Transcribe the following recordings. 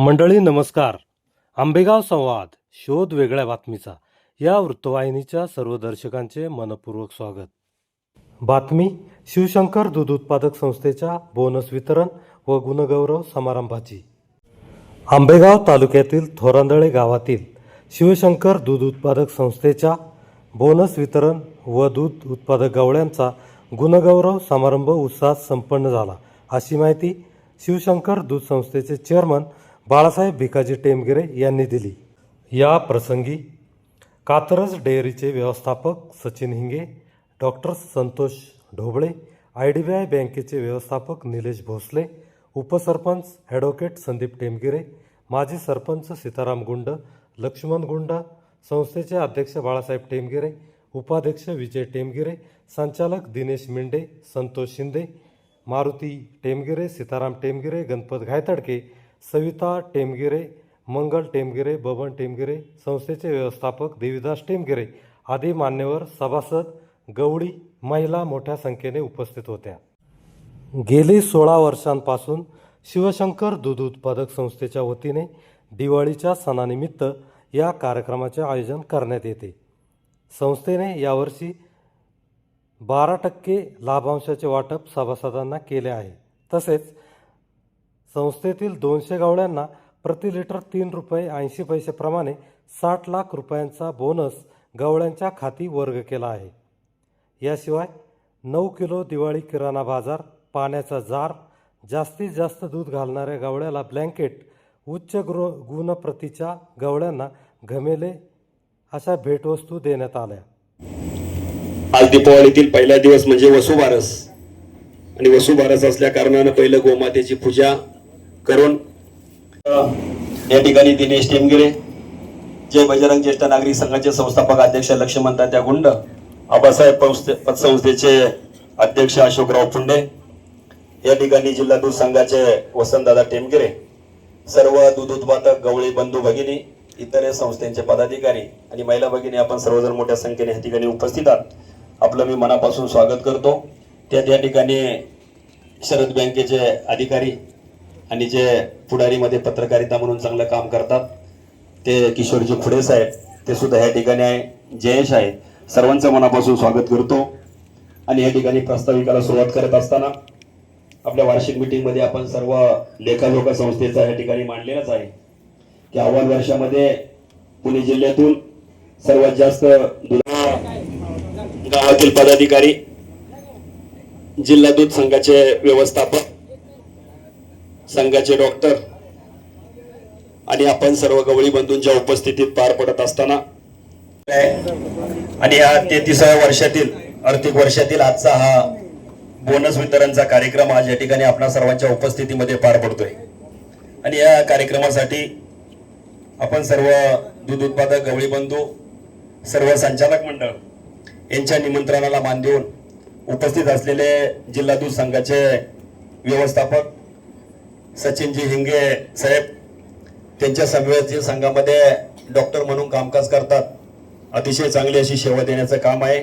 मंडळी नमस्कार. आंबेगाव संवाद शोध वेगळ्या बातमीचा. या वृत्तवाहिनीच्या सर्व दर्शकांचे मनपूर्वक स्वागत. बातमी शिवशंकर दूध उत्पादक संस्थेच्या बोनस वितरण व गुणगौरव समारंभाची. आंबेगाव तालुक्यातील थोरांदळे गावातील शिवशंकर दूध उत्पादक संस्थेच्या बोनस वितरण व दूध उत्पादक गवळ्यांचा गुणगौरव समारंभ उत्साहात संपन्न झाला. अशी माहिती शिवशंकर दूध संस्थेचे चेअरमन बाळासाहेब भिकाजी टेमगिरे यांनी दिली. या प्रसंगी कात्रज डेअरीचे व्यवस्थापक Sachin Hinge doctor Santosh Dhoble I D B I बँकेचे व्यवस्थापक निलेश भोसले उपसरपंच ॲडव्होकेट संदीप टेमगिरे माजी सरपंच सीताराम गुंड लक्ष्मण गुंड संस्थेचे अध्यक्ष बाळासाहेब टेमगिरे उपाध्यक्ष विजय टेमगिरे संचालक दिनेश मिंडे संतोष शिंदे मारुती टेमगिरे सीताराम टेमगिरे गणपत घायतडके सविता टेमगिरे मंगल टेमगिरे बबन टेमगिरे संस्थेचे व्यवस्थापक देवीदास टेमगिरे आदी मान्यवर सभासद गवळी महिला मोठ्या संख्येने उपस्थित होत्या. गेली सोळा वर्षांपासून शिवशंकर दूध उत्पादक संस्थेच्या वतीने दिवाळीच्या सणानिमित्त या कार्यक्रमाचे आयोजन करण्यात येते. संस्थेने यावर्षी बारा टक्के लाभांशाचे वाटप सभासदांना केले आहे. तसेच संस्थेतील दोनशे गावड्यांना प्रति लिटर तीन रुपये ऐंशी पैसेप्रमाणे साठ लाख रुपयांचा बोनस गवळ्यांच्या खाती वर्ग केला आहे. याशिवाय नऊ किलो दिवाळी किराणा बाजार पाण्याचा जार जास्तीत जास्त दूध घालणाऱ्या गवळ्याला ब्लँकेट उच्च गृ गुणप्रतीच्या गवळ्यांना घमेले अशा भेटवस्तू देण्यात आल्या. आज दीपावलीतील पहिला दिवस म्हणजे वसुबारस. आणि वसुबारस असल्या कारणानं पहिलं गोमातेची पूजा करून या ठिकाणी दिनेश टेमगिरे जय बजरंग ज्येष्ठ नागरिक संघाचे संस्थापक अध्यक्ष लक्ष्मण तात्या गुंड आबासाहेब पतसंस्थेचे अध्यक्ष अशोकराव फुंडे या ठिकाणी जिल्हा दूध संघाचे वसंतदादा टेमगिरे सर्व दूध उत्पादक गवळी बंधू भगिनी इतर संस्थेचे संस्थांचे पदाधिकारी आणि महिला भगिनी आपण सर्वजण मोठ्या संख्येने या ठिकाणी उपस्थित आहात. आपलं मी मनापासून स्वागत करतो. त्यात या ठिकाणी शरद बँकेचे अधिकारी आणि जे पुढारीमध्ये पत्रकारिता म्हणून चांगलं काम करतात ते किशोरजी खुडे साहेब ते सुद्धा या ठिकाणी आहे. जयेश आहे. सर्वांचं मनापासून स्वागत करतो. आणि या ठिकाणी प्रास्ताविकाला सुरुवात करत असताना आपल्या वार्षिक मीटिंगमध्ये आपण सर्व लेखाजोखा संस्थेचा या ठिकाणी मांडलेलाच आहे. की अव्वल वर्षामध्ये पुणे जिल्ह्यातून सर्वात जास्त गावातील पदाधिकारी जिल्हा दूध संघाचे व्यवस्थापक संघाचे डॉक्टर. आणि आपण सर्व गवळी बंधूंच्या उपस्थितीत पार पडत असताना. आणि या तेहतीसाव्या वर्षातील आर्थिक वर्षातील आजचा हा बोनस वितरणचा कार्यक्रम आज या ठिकाणी आपणा सर्वांच्या उपस्थितीमध्ये पार पडतोय. आणि या कार्यक्रमासाठी आपण सर्व दूध उत्पादक गवळी बंधू सर्व संचालक मंडळ यांच्या निमंत्रणाला मान देऊन उपस्थित असलेले जिल्हा दूध संघाचे व्यवस्थापक सचिनजी हिंगे साहेब त्यांच्या समवेतील संघामध्ये डॉक्टर म्हणून कामकाज करतात. अतिशय चांगली अशी सेवा देण्याचं काम आहे.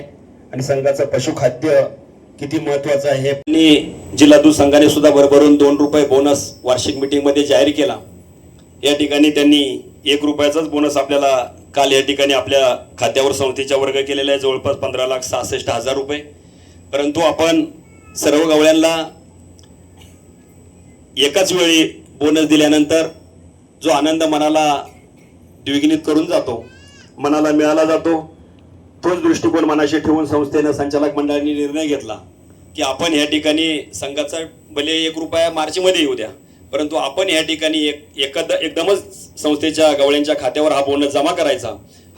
आणि संघाचं पशुखाद्य किती महत्वाचं आहे हे आणि जिल्हा दूध संघाने सुद्धा भरभरून दोन रुपये बोनस वार्षिक मीटिंगमध्ये जाहीर केला. या ठिकाणी त्यांनी एक रुपयाचाच बोनस आपल्याला काल या ठिकाणी आपल्या खात्यावर संस्थेच्या वर्ग केलेला आहे. जवळपास पंधरा लाख सहासष्ट हजार रुपये. परंतु आपण सर्व गवळ्यांना एकाच वेळी बोनस दिल्यानंतर जो आनंद मनाला द्विगुणित करून जातो मनाला मिळाला जातो तोच दृष्टिकोन मनाशी ठेवून संस्थेनं संचालक मंडळाने निर्णय घेतला की आपण या ठिकाणी संघाचा भले एक रुपया मार्चमध्ये येऊ द्या परंतु आपण या ठिकाणी एक एकद एकदमच संस्थेच्या गवळ्यांच्या खात्यावर हा बोनस जमा करायचा.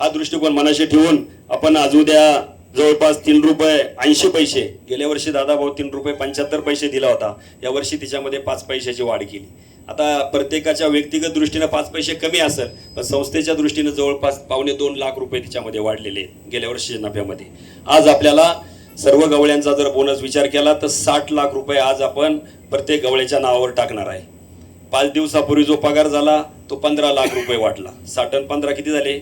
हा दृष्टिकोन मनाशी ठेवून आपण आज उद्या जवळपास तीन रुपये ऐंशी पैसे गेल्या वर्षी दादा भाऊ तीन रुपये पंच्याहत्तर पैसे दिला होता. या वर्षी तिच्यामध्ये पाच पैशाची वाढ केली. आता प्रत्येकाच्या व्यक्तिगत दृष्टीनं पाच पैसे कमी असेल पण संस्थेच्या दृष्टीनं जवळपास पावणे दोन लाख रुपये तिच्यामध्ये वाढलेले आहेत गेल्या वर्षीच्या नफ्यामध्ये. आज आपल्याला सर्व गवळ्यांचा जर बोनस विचार केला तर साठ लाख रुपये आज आपण प्रत्येक गवळ्याच्या नावावर टाकणार आहे. पाच दिवसापूर्वी जो पगार झाला तो पंधरा लाख रुपये वाटला. साठ आणि पंधरा किती झाले?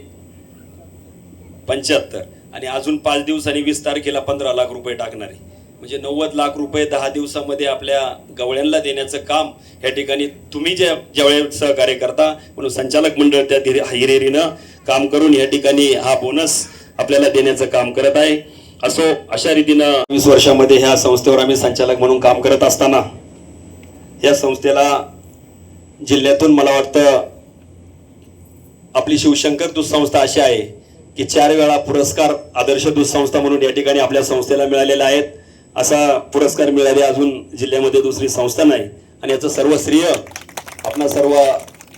पंच्याहत्तर. आणि अजून पाच दिवसांनी वीस तारखेला पंधरा लाख रुपये टाकणार आहे. म्हणजे नव्वद लाख रुपये दहा दिवसामध्ये आपल्या गवळ्यांना देण्याचं काम या ठिकाणी तुम्ही ज्या ज्यावेळेस सहकार्य करता म्हणून संचालक मंडळ त्या हिरेरीनं काम करून या ठिकाणी हा बोनस आपल्याला देण्याचं काम करत आहे. असो अशा रीतीनं वीस वर्षामध्ये ह्या संस्थेवर आम्ही संचालक म्हणून काम करत असताना या संस्थेला जिल्ह्यातून मला वाटतं आपली शिवशंकर दूध संस्था अशी आहे की चार वेळा पुरस्कार आदर्श दूध संस्था म्हणून या ठिकाणी आपल्या संस्थेला मिळालेला आहेत असा पुरस्कार मिळाले अजून जिल्ह्यामध्ये दुसरी संस्था नाही. आणि याचं सर्व श्रेय आपणा सर्व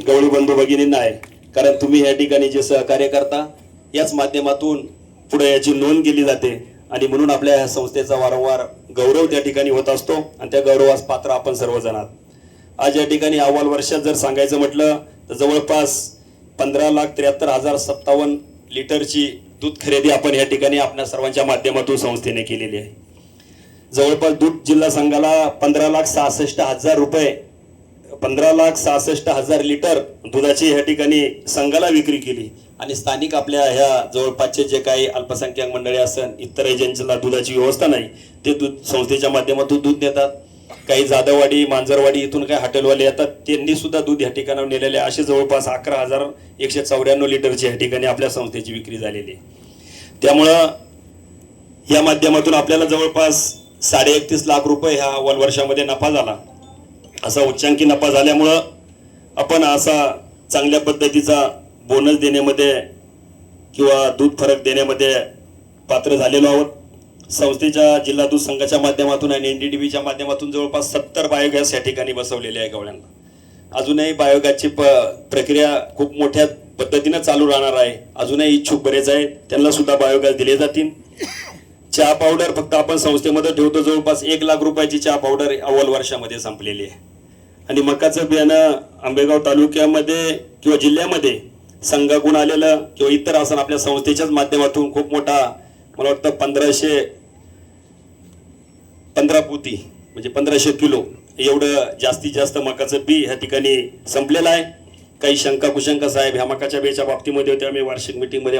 गवळी बंधू भगिनींना आहे. कारण तुम्ही या ठिकाणी जे सहकार्य करता याच माध्यमातून पुढे याची नोंद केली जाते. आणि म्हणून आपल्या या संस्थेचा वारंवार गौरव त्या ठिकाणी होत असतो. आणि त्या गौरवास पात्र आपण सर्वजण आहात. आज या ठिकाणी अव्वल वर्षात जर सांगायचं म्हटलं तर जवळपास पंधरा लाख त्र्याहत्तर हजार सत्तावन्न लिटरची दूध खरेदी आपण या ठिकाणी आपल्या सर्वांच्या माध्यमातून संस्थेने केलेली आहे. जवळपास दूध जिल्हा संघाला पंधरा लाख सहासष्ट हजार रुपये पंधरा लाख सहासष्ट हजार लिटर दुधाची ह्या ठिकाणी संघाला विक्री केली. आणि स्थानिक आपल्या ह्या जवळपासचे जे काही अल्पसंख्याक मंडळी असन इतर एजन्सीला दुधाची व्यवस्था नाही ते दूध संस्थेच्या माध्यमातून दूध देतात. काही जाधववाडी मांजरवाडी इथून काही हॉटेलवाले येतात त्यांनी सुद्धा दूध या ठिकाणावर नेलेले असे जवळपास अकरा हजार एकशे चौऱ्याण्णव लिटरची या ठिकाणी आपल्या संस्थेची विक्री झालेली आहे. त्यामुळं या माध्यमातून आपल्याला जवळपास साडे एकतीस लाख रुपये ह्या वन वर्षामध्ये नफा झाला. असा उच्चांकी नफा झाल्यामुळं आपण असा चांगल्या पद्धतीचा बोनस देण्यामध्ये किंवा दूध फरक देण्यामध्ये पात्र झालेलो आहोत. संस्थेच्या जिल्हा दूध संघाच्या माध्यमातून आणि एनडीडीबीच्या माध्यमातून जवळपास सत्तर बायोगॅस या ठिकाणी बसवलेले आहे गवळ्यांना. अजूनही बायोगॅसची प प्रक्रिया खूप मोठ्या पद्धतीनं चालू राहणार आहे. अजूनही इच्छुक बरेच आहेत. त्यांना सुद्धा बायोगॅस दिले जातील. चहा पावडर फक्त आपण संस्थेमध्ये ठेवतो. जवळपास एक लाख रुपयाची चहा पावडर अव्वल वर्षामध्ये संपलेली आहे. आणि मकाचं बियाणं आंबेगाव तालुक्यामध्ये किंवा जिल्ह्यामध्ये संघाकडून आलेलं किंवा इतर असं आपल्या संस्थेच्याच माध्यमातून खूप मोठा मला वाटतं पंधराशे पंधरा पोती म्हणजे पंधराशे किलो एवढं जास्तीत जास्त मकाचं बी ह्या ठिकाणी संपलेलं आहे. काही शंका कुशंका साहेब ह्या मकाच्या बेच्या बाबतीमध्ये होत्या मी वार्षिक मिटिंगमध्ये